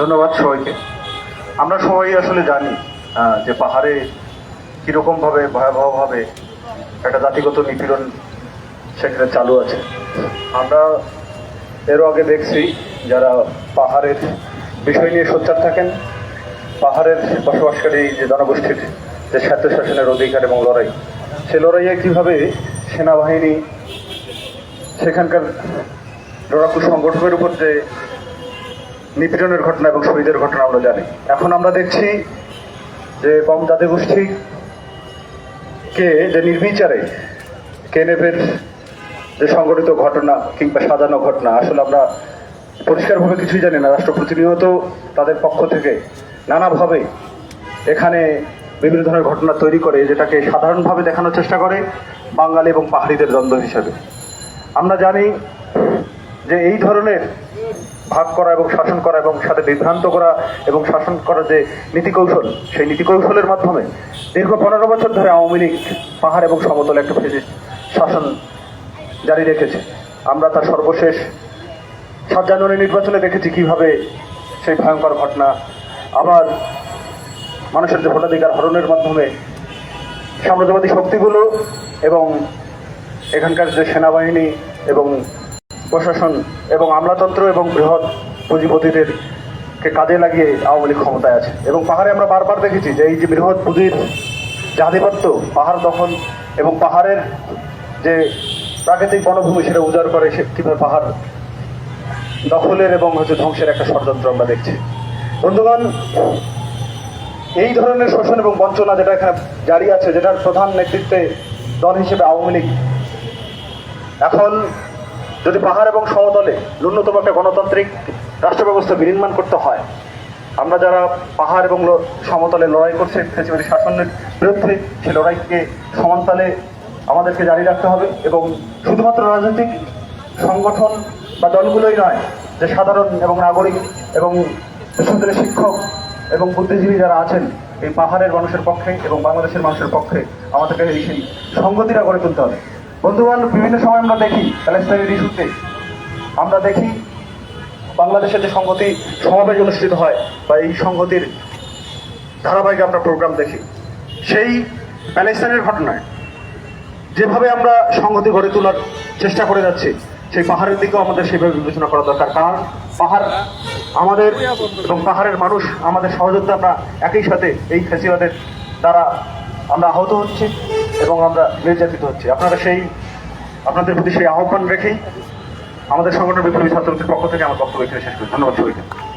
ধন্যবাদ সবাইকে। আমরা সবাই আসলে জানি যে পাহাড়ে কীরকমভাবে ভয়াবহভাবে একটা জাতিগত নিপীড়ন সেখানে চালু আছে। আমরা এরও আগে দেখছি যারা পাহাড়ের বিষয় নিয়ে সোচ্চার থাকেন, পাহাড়ের বসবাসকারী যে জনগোষ্ঠীর যে স্বায়ত্তশাসনের অধিকার এবং লড়াই, সে লড়াইয়ে কীভাবে সেনাবাহিনী, সেখানকার লড়াকু সংগঠনের উপর যে নিপীড়নের ঘটনা এবং শহীদের ঘটনা আমরা জানি। এখন আমরা দেখছি যে কম জাতি গোষ্ঠী কে যে নির্বিচারে কেনেভের যে সংগঠিত ঘটনা কিংবা সাজানো ঘটনা, আসলে আমরা পরিষ্কারভাবে কিছুই জানি না। রাষ্ট্র প্রতিনিয়ত তাদের পক্ষ থেকে নানাভাবে এখানে বিভিন্ন ধরনের ঘটনা তৈরি করে, যেটাকে সাধারণভাবে দেখানোর চেষ্টা করে বাঙালি এবং পাহাড়িদের দ্বন্দ্ব হিসেবে। আমরা জানি যে এই ধরনের ভাগ করা এবং শাসন করা এবং সাথে বিভ্রান্ত করা এবং শাসন করার যে নীতি কৌশল সেই নীতি কৌশলের মাধ্যমে দীর্ঘ পনেরো বছর ধরে আওয়ামী লীগ পাহাড় এবং সমতলে একটা শাসন জারি রেখেছে। আমরা তার সর্বশেষ সাত জানুয়ারি নির্বাচনে দেখেছি কীভাবে সেই ভয়ঙ্কর ঘটনা আবার মানুষের যে ভোটাধিকার হরণের মাধ্যমে সাম্রাজ্যবাদী শক্তিগুলো এবং এখানকার যে সেনাবাহিনী এবং প্রশাসন এবং আমলাতন্ত্র এবং বৃহৎ পুঁজিপতিদের কে কাজে লাগিয়ে আওয়ামী লীগ ক্ষমতায় আছে। এবং পাহাড়ে আমরা বারবার দেখেছি যে এই যে বৃহৎ পুঁজির যে আধিপত্য পাহাড় দখল এবং পাহাড়ের যে প্রাকৃতিক বনভূমি সেটা উজাড় করে, সে কীভাবে পাহাড় দখলের এবং হচ্ছে ধ্বংসের একটা ষড়যন্ত্র আমরা দেখছি। বন্ধুগণ, এই ধরনের শোষণ এবং বঞ্চনা যেটা এখানে জারি আছে, যেটার প্রধান নেতৃত্বে দল হিসেবে আওয়ামী লীগ, এখন যদি পাহাড় এবং সমতলে ন্যূনতম একটা গণতান্ত্রিক রাষ্ট্র ব্যবস্থা বিনির্মাণ করতে হয়, আমরা যারা পাহাড় এবং সমতলে লড়াই করছে ফেসিবাদী শাসনের বিরুদ্ধে সেই লড়াইকে সমানতালে আমাদেরকে জারি রাখতে হবে এবং শুধুমাত্র রাজনৈতিক সংগঠন বা দলগুলোই নয়, যে সাধারণ এবং নাগরিক এবং বিশ্ববিদ্যালয়ের শিক্ষক এবং বুদ্ধিজীবী যারা আছেন, এই পাহাড়ের মানুষের পক্ষে এবং বাংলাদেশের মানুষের পক্ষে আমাদেরকে এই সেই সংগতিটা গড়ে তুলতে হবে। বন্ধুগণ বিভিন্ন সময় আমরা দেখি প্যালেস্তাইনের ইস্যুতে আমরা দেখি বাংলাদেশের যে সংগতি সমাবেশ অনুষ্ঠিত হয় বা এই সংগতির ধারাবাহিক আমরা প্রোগ্রাম দেখি। সেই প্যালেস্তাইনের ঘটনায় যেভাবে আমরা সংগতি গড়ে তোলার চেষ্টা করে যাচ্ছি, সেই পাহাড়ের দিকেও আমাদের সেভাবে বিবেচনা করা দরকার। কারণ পাহাড় আমাদের এবং পাহাড়ের মানুষ, আমাদের সহযোগিতা আমরা একই সাথে এই ফেসিবাদের দ্বারা আমরা আহত হচ্ছি এবং আমরা নির্যাতিত হচ্ছি। আপনারা সেই, আপনাদের প্রতি সেই আহ্বান রেখেই আমাদের সংগঠন বিপ্লবী ছাত্রদের পক্ষ থেকে আমার বক্তব্য এখানে শেষ করি। ধন্যবাদ সবাইকে।